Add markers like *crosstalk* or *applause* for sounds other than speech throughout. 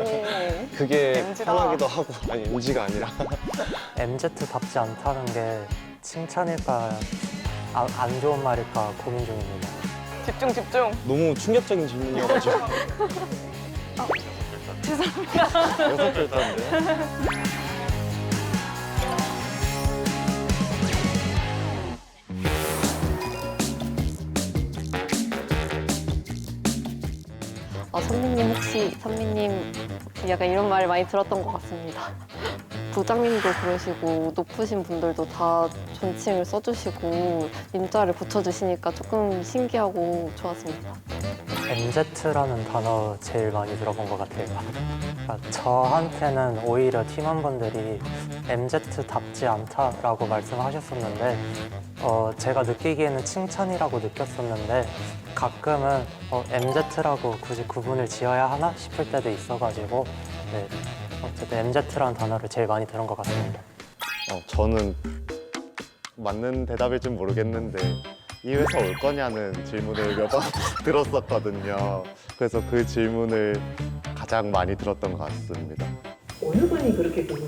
오. 그게 MZ다. 편하기도 하고 아니 MG가 아니라 MZ답지 않다는 게 칭찬일까 아, 안 좋은 말일까 고민 중입니다. 집중 집중. 너무 충격적인 질문이어가지고 *laughs* 죄송합니다. 여섯 글자인데 아, 선배님 혹시 선배님 약간 이런 말 많이 들었던 것 같습니다. *laughs* 부장님도 그러시고 높으신 분들도 다 존칭을 써주시고 님자를 붙여주시니까 조금 신기하고 좋았습니다. MZ라는 단어 제일 많이 들어본 것 같아요. 그러니까 저한테는 오히려 팀원분들이 MZ답지 않다라고 말씀하셨었는데 어, 제가 느끼기에는 칭찬이라고 느꼈었는데 가끔은 어, MZ라고 굳이 구분을 지어야 하나 싶을 때도 있어가지고 네, 어쨌든 MZ라는 단어를 제일 많이 들은 것 같습니다. 어, 저는 맞는 답일진 모르겠는데 이 회사 올 거냐는 질문을 *laughs* 몇 번 들었었거든요. 그래서 그 질문을 가장 많이 들었던 것 같습니다. 어느 분이 그렇게 보고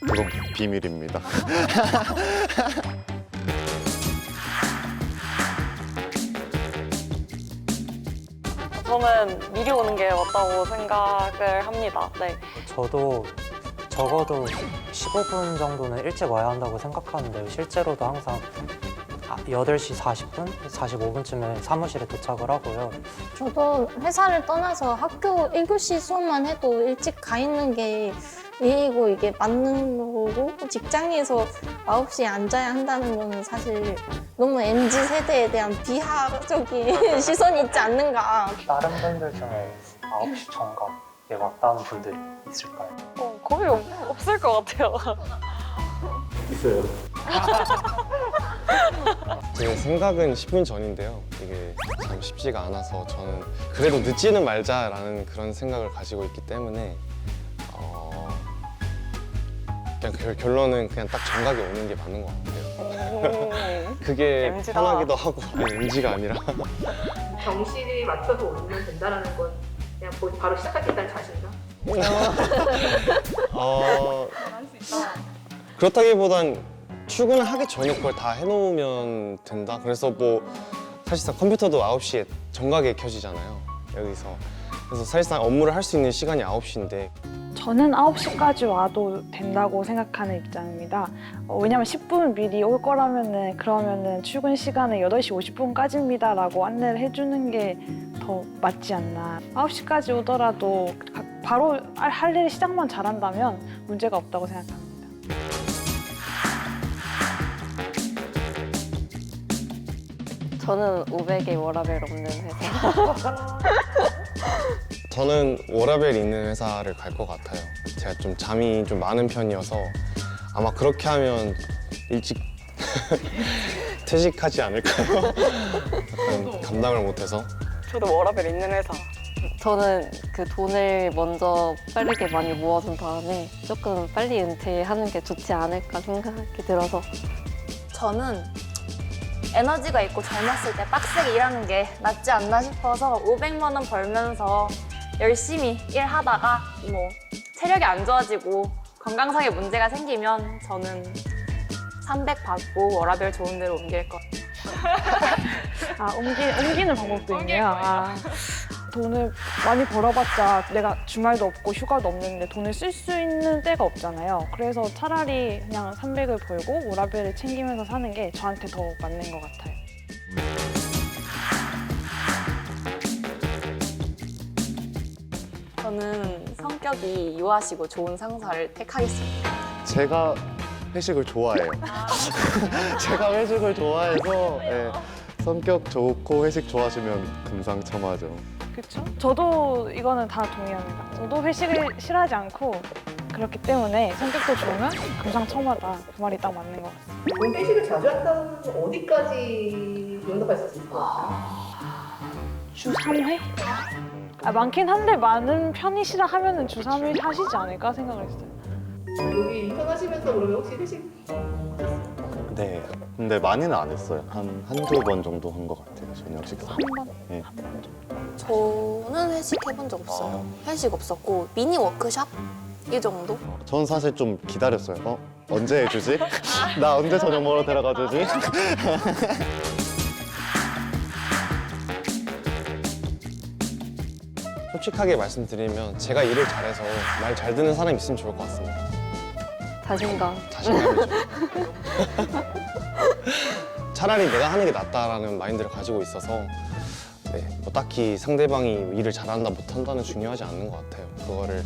그건 비밀입니다. *laughs* 저는 미리 오는 게 맞다고 생각을 합니다. 네. 저도 적어도 15분 정도는 일찍 와야 한다고 생각하는데 실제로도 항상 아, 8시 40분, 45분쯤에 사무실에 도착을 하고요. 저도 회사를 떠나서 학교 1교시 수업만 해도 일찍 가 있는 게 예의고 이게 맞는 거고 직장에서 9시에 앉아야 한다는 거는 사실 너무 MZ 세대에 대한 비하적인 *laughs* 시선이 있지 않는가. 다른 분들 중에 9시 정각에 왔다는 분들이 있을까요? 어, 거의 없, 없을 것 같아요. *laughs* 제 생각은 10분 전인데요. 이게 참 쉽지가 않아서 저는 그래도 늦지는 말자라는 그런 생각을 가지고 있기 때문에 어, 그냥 결, 결론은 그냥 딱 정각에 오는 게 맞는 것 같아요. 오. 그게 MZ다. 편하기도 하고 MG가 아니라 정시에 맞춰서 오면 된다라는 건 그냥 보- 바로 시작하겠다는 자신감? 어, *laughs* 그렇다기보단 출근을 하기 전에 그걸 다 해놓으면 된다. 그래서 뭐 사실상 컴퓨터도 9시에 정각에 켜지잖아요. 여기서. 그래서 사실상 업무를 할 수 있는 시간이 9시인데 저는 9시까지 와도 된다고 생각하는 입장입니다. 어, 왜냐면 10분 미리 올 거라면은 그러면은 출근 시간은 8시 50분까지입니다라고 안내를 해주는 게 더 맞지 않나. 9시까지 오더라도 가- 바로 할- 할일 시작만 잘한다면 문제가 없다고 생각합니다. 저는 500의 워라벨 없는 회사. *laughs* 저는 워라벨 있는 회사를 갈 것 같아요. 제가 좀 잠이 좀 많은 편이어서 아마 그렇게 하면 일찍 *laughs* 퇴직하지 않을까요? 약간 감당을 못해서. 저도 워라벨 있는 회사. 저는 그 돈을 먼저 빠르게 많이 모아둔 다음에 조금 빨리 은퇴하는 게 좋지 않을까 생각이 들어서 저는 에너지가 있고 젊었을 때 빡세게 일하는 게 낫지 않나 싶어서 500만 원 벌면서 열심히 일하다가 뭐 체력이 안 좋아지고 건강상의 문제가 생기면 저는 300 받고 워라벨 좋은 데로 옮길 것 *laughs* 아, 옮기, 옮기는 방법도 있네요. 아, 돈을 많이 벌어봤자 내가 주말도 없고 휴가도 없는데 돈을 쓸 수 있는 때가 없잖아요. 그래서 차라리 그냥 300을 벌고 워라벨을 챙기면서 사는 게 저한테 더 맞는 것 같아요. 저는 성격이 유하시고 좋은 상사를 택하겠습니다. 제가 회식을 좋아해요. *laughs* 제가 회식을 좋아해서 예, 성격 좋고 회식 좋아하시면 금상첨화죠. 그렇죠? 저도 이거는 다 동의합니다. 저도 회식을 싫어하지 않고 그렇기 때문에 성격도 좋으면 금상첨화다. 그 말이 딱 맞는 것 같아요. 그 회식을 자주 한다면 어디까지 용납할 수 있을 것 같아요? 주 3회? 아, 많긴 한데 많은 편이시라 하면은 주 3회 하시지 않을까 생각을 했어요. 여기 인턴 하시면서 그러면 혹시 회식 네. 근데 많이는 안 했어요. 한 한두 번 정도 한 것 같아요. 저녁 식사. 네. 저는 회식 해본 적 없어요. 회식 없었고 미니 워크샵 이 정도? 전 사실 좀 기다렸어요. 어? 언제 해주지? *laughs* 나 언제 저녁 먹으러 데려가 주지? *laughs* 솔직하게 말씀드리면 제가 일을 잘해서 말 잘 듣는 사람이 있으면 좋을 것 같습니다. 자신감. 자신감이죠. *laughs* 차라리 내가 하는 게 낫다라는 마인드를 가지고 있어서 네, 뭐 딱히 상대방이 일을 잘한다 못한다는 중요하지 않는 것 같아요. 그거를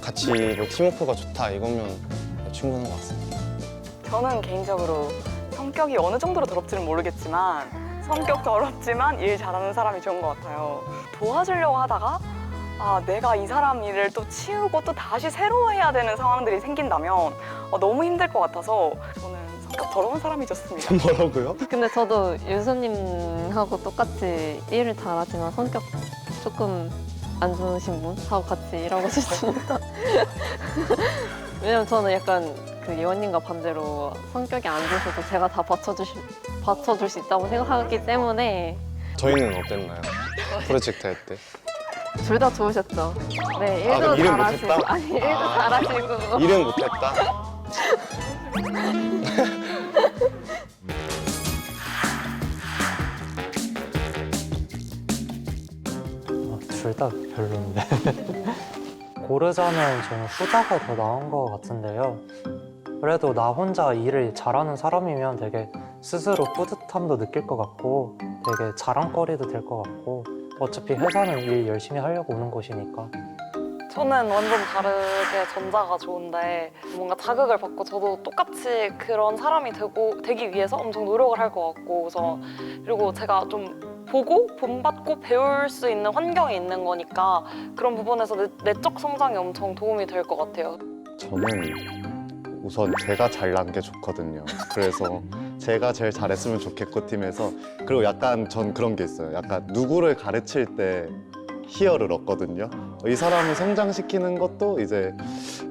같이 뭐 팀워크가 좋다 이거면 충분한 것 같습니다. 저는 개인적으로 성격이 어느 정도로 더럽지는 모르겠지만 성격 더럽지만 일 잘하는 사람이 좋은 것 같아요. 도와주려고 하다가 아 내가 이 사람 일을 또 치우고 또 다시 새로 해야 되는 상황들이 생긴다면 어, 너무 힘들 것 같아서 저는 더러운 사람이 좋습니다. *laughs* 뭐라고요? 근데 저도 유수님하고 똑같이 일을 잘하지만 성격 조금 안 좋으신 분하고 같이 일하고 싶습니다. *laughs* 왜냐면 저는 약간 그 예원님과 반대로 성격이 안 좋으셔도 제가 다 받쳐주실, 받쳐줄 수 있다고 생각하기 때문에 저희는 어땠나요? 프로젝트 할 때. 둘 다 좋으셨죠. 네, 아, 일도 그럼 일은 잘하시고. 못했다? 아니, 일도 아. 잘하시고. 일은 못했다. *laughs* 둘 다 별로인데. 고르자면 저는 후자가 더 나은 것 같은데요. 그래도 나 혼자 일을 잘하는 사람이면 되게 스스로 뿌듯함도 느낄 것 같고 되게 자랑거리도 될 것 같고 어차피 회사는 일 열심히 하려고 오는 곳이니까 저는 완전 다르게 전자가 좋은데 뭔가 자극을 받고 저도 똑같이 그런 사람이 되고 되기 위해서 엄청 노력을 할 것 같고 그래서 그리고 제가 좀 보고 본받고 배울 수 있는 환경에 있는 거니까 그런 부분에서 내, 내적 성장에 엄청 도움이 될 것 같아요. 저는 우선 제가 잘난 게 좋거든요. 그래서 *laughs* 제가 제일 잘했으면 좋겠고 팀에서 그리고 약간 전 그런 게 있어요. 약간 누구를 가르칠 때 희열을 얻거든요. 이 사람을 성장시키는 것도 이제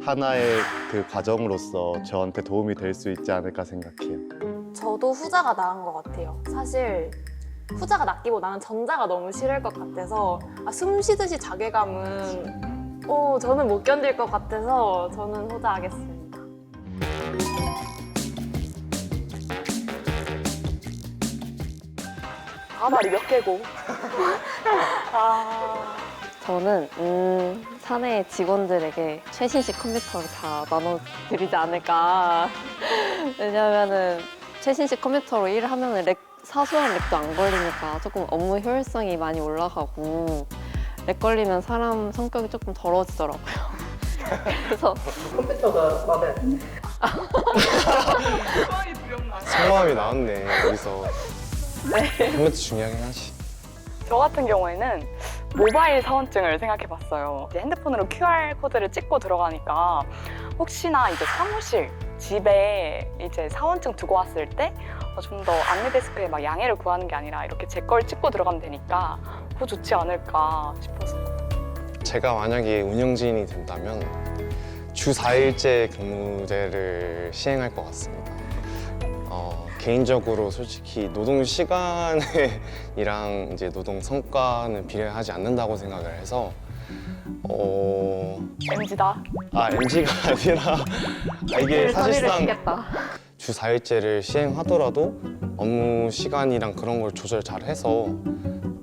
하나의 그 과정으로서 저한테 도움이 될 수 있지 않을까 생각해요. 저도 후자가 나은 것 같아요. 사실 후자가 낫기보 나는 전자가 너무 싫을 것 같아서 아, 숨 쉬듯이 자괴감은 어, 저는 못 견딜 것 같아서 저는 후자 하겠습니다. 아 말이 몇 개고. *laughs* 아 저는 음, 사내 직원들에게 최신식 컴퓨터를 다 나눠드리지 않을까. *laughs* 왜냐면은 최신식 컴퓨터로 일을 하면은 렉, 사소한 렉도 안 걸리니까 조금 업무 효율성이 많이 올라가고 렉 걸리면 사람 성격이 조금 더러워지더라고요. *laughs* 그래서 컴퓨터가 마음에 안 드네. 성함이 나왔네 여기서. 컴퓨터 중요하긴 하지. 저 같은 경우에는 모바일 사원증을 생각해 봤어요. 이제 핸드폰으로 QR 코드를 찍고 들어가니까 혹시나 이제 사무실, 집에 이제 사원증 두고 왔을 때 좀 더 안내 데스크에 막 양해를 구하는 게 아니라 이렇게 제 걸 찍고 들어가면 되니까 그거 좋지 않을까 싶어서. 제가 만약에 운영진이 된다면 주 4일제 근무제를 시행할 것 같습니다. 어, 개인적으로 솔직히 노동 시간이랑 *laughs* 이제 노동 성과는 비례하지 않는다고 생각을 해서 어, MG다. 아 MG가 *laughs* 아니라 아, 이게 사실상 주 4일제를 시행하더라도 업무 시간이랑 그런 걸 조절 잘 해서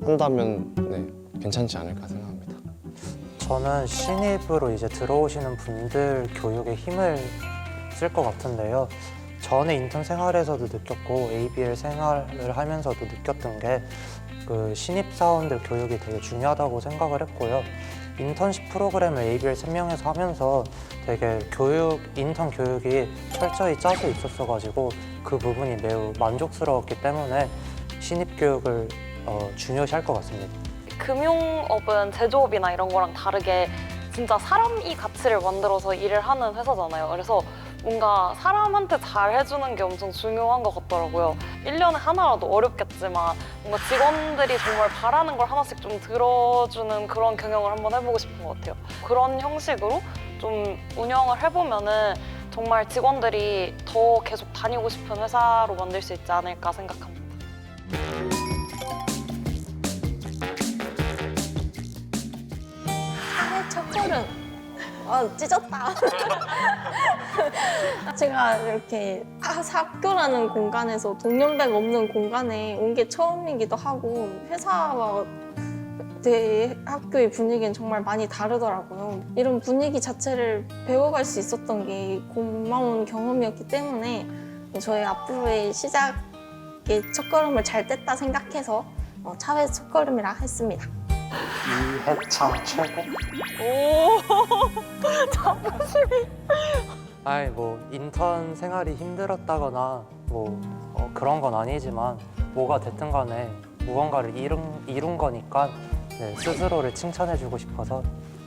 한다면 네, 괜찮지 않을까 생각합니다. 저는 신입으로 이제 들어오시는 분들 교육에 힘을 쓸 것 같은데요. 전에 인턴 생활에서도 느꼈고 ABL 생활을 하면서도 느꼈던 게 그 신입 사원들 교육이 되게 중요하다고 생각을 했고요. 인턴십 프로그램을 ABL 3명에서 하면서 되게 교육, 인턴 교육이 철저히 짜져 있었어가지고 그 부분이 매우 만족스러웠기 때문에 신입 교육을 어, 중요시할 것 같습니다. 금융업은 제조업이나 이런 거랑 다르게 진짜 사람이 가치를 만들어서 일을 하는 회사잖아요. 그래서 뭔가 사람한테 잘 해주는 게 엄청 중요한 것 같더라고요. 1년에 하나라도 어렵겠지만 뭔가 직원들이 정말 바라는 걸 하나씩 좀 들어주는 그런 경영을 한번 해보고 싶은 것 같아요. 그런 형식으로 좀 운영을 해보면은 정말 직원들이 더 계속 다니고 싶은 회사로 만들 수 있지 않을까 생각합니다. 아, 찢었다. *laughs* 제가 이렇게 아, 학교라는 공간에서 동년배가 없는 공간에 온 게 처음이기도 하고 회사와 제 학교의 분위기는 정말 많이 다르더라고요. 이런 분위기 자체를 배워갈 수 있었던 게 고마운 경험이었기 때문에 저의 앞으로의 시작의 첫걸음을 잘 뗐다 생각해서 어, 차회 첫걸음이라 했습니다. 이해창 최고. 오, *laughs* 아이 뭐 인턴 생활이 힘들었다거나 뭐 어, 그런 건 아니지만 뭐가 됐든 간에 무언가를 이룬, 이룬 거니까 네, 스스로를 칭찬해주고 싶어서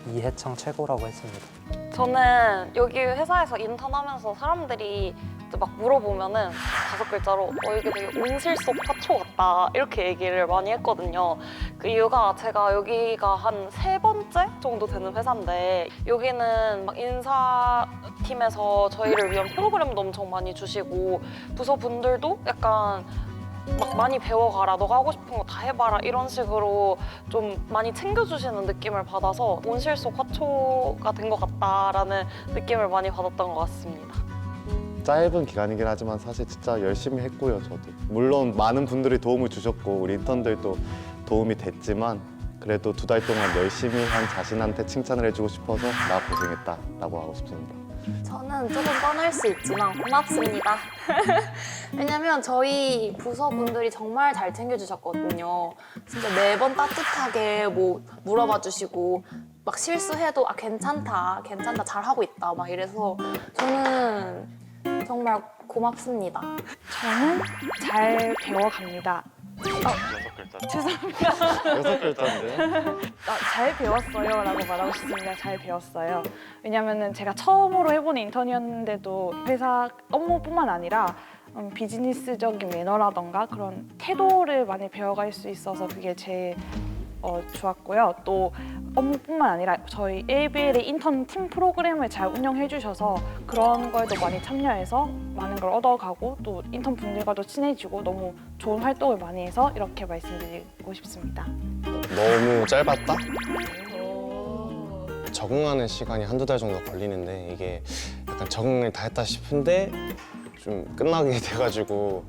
이해창 최고라고 했습니다. 저는 여기 회사에서 인턴하면서 사람들이 막 물어보면은 다섯 글자로 어 이게 되게 온실 속 화초 같다 이렇게 얘기를 많이 했거든요. 그 이유가 제가 여기가 한 세 번째 정도 되는 회사인데 여기는 막 인사팀에서 저희를 위한 프로그램도 엄청 많이 주시고 부서 분들도 약간 막 많이 배워가라 너가 하고 싶은 거 다 해봐라 이런 식으로 좀 많이 챙겨주시는 느낌을 받아서 온실 속 화초가 된 것 같다라는 느낌을 많이 받았던 것 같습니다. 짧은 기간이긴 하지만 사실 진짜 열심히 했고요, 저도. 물론 많은 분들이 도움을 주셨고 우리 인턴들도 도움이 됐지만 그래도 두 달 동안 열심히 한 자신한테 칭찬을 해주고 싶어서 나 고생했다 라고 하고 싶습니다. 저는 조금 뻔할 수 있지만 고맙습니다. *laughs* 왜냐면 저희 부서분들이 정말 잘 챙겨주셨거든요. 진짜 매번 따뜻하게 뭐 물어봐 주시고 막 실수해도 아 괜찮다, 괜찮다, 잘하고 있다 막 이래서 저는 정말 고맙습니다. 저는 잘 배워갑니다. 여섯 글자인데. 아, 잘 배웠어요 라고 말하고 싶습니다. 잘 배웠어요. 왜냐면은 제가 처음으로 해본 인턴이었는데도 회사 업무뿐만 아니라 음, 비즈니스적인 매너라던가 그런 태도를 많이 배워갈 수 있어서 그게 제일 어, 좋았고요. 또 업무뿐만 아니라 저희 ABL의 인턴 팀 프로그램을 잘 운영해 주셔서 그런 거에도 많이 참여해서 많은 걸 얻어가고 또 인턴 분들과도 친해지고 너무 좋은 활동을 많이 해서 이렇게 말씀드리고 싶습니다. 너무 짧았다? 적응하는 시간이 한두 달 정도 걸리는데 이게 약간 적응을 다 했다 싶은데 좀 끝나게 *laughs* 돼가지고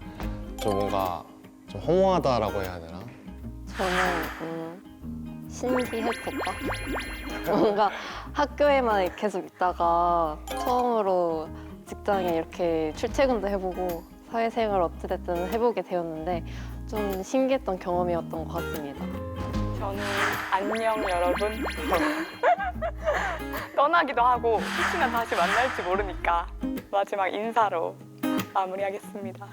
좀 뭔가 좀 허무하다라고 해야 되나? 저는 음, 신기했었다. *laughs* 뭔가 학교에만 계속 있다가 처음으로 직장에 이렇게 출퇴근도 해보고 사회생활 어찌됐든 해보게 되었는데 좀 신기했던 경험이었던 것 같습니다. 저는 안녕 여러분. *laughs* 떠나기도 하고 혹시나 다시 만날지 모르니까 마지막 인사로 마무리하겠습니다.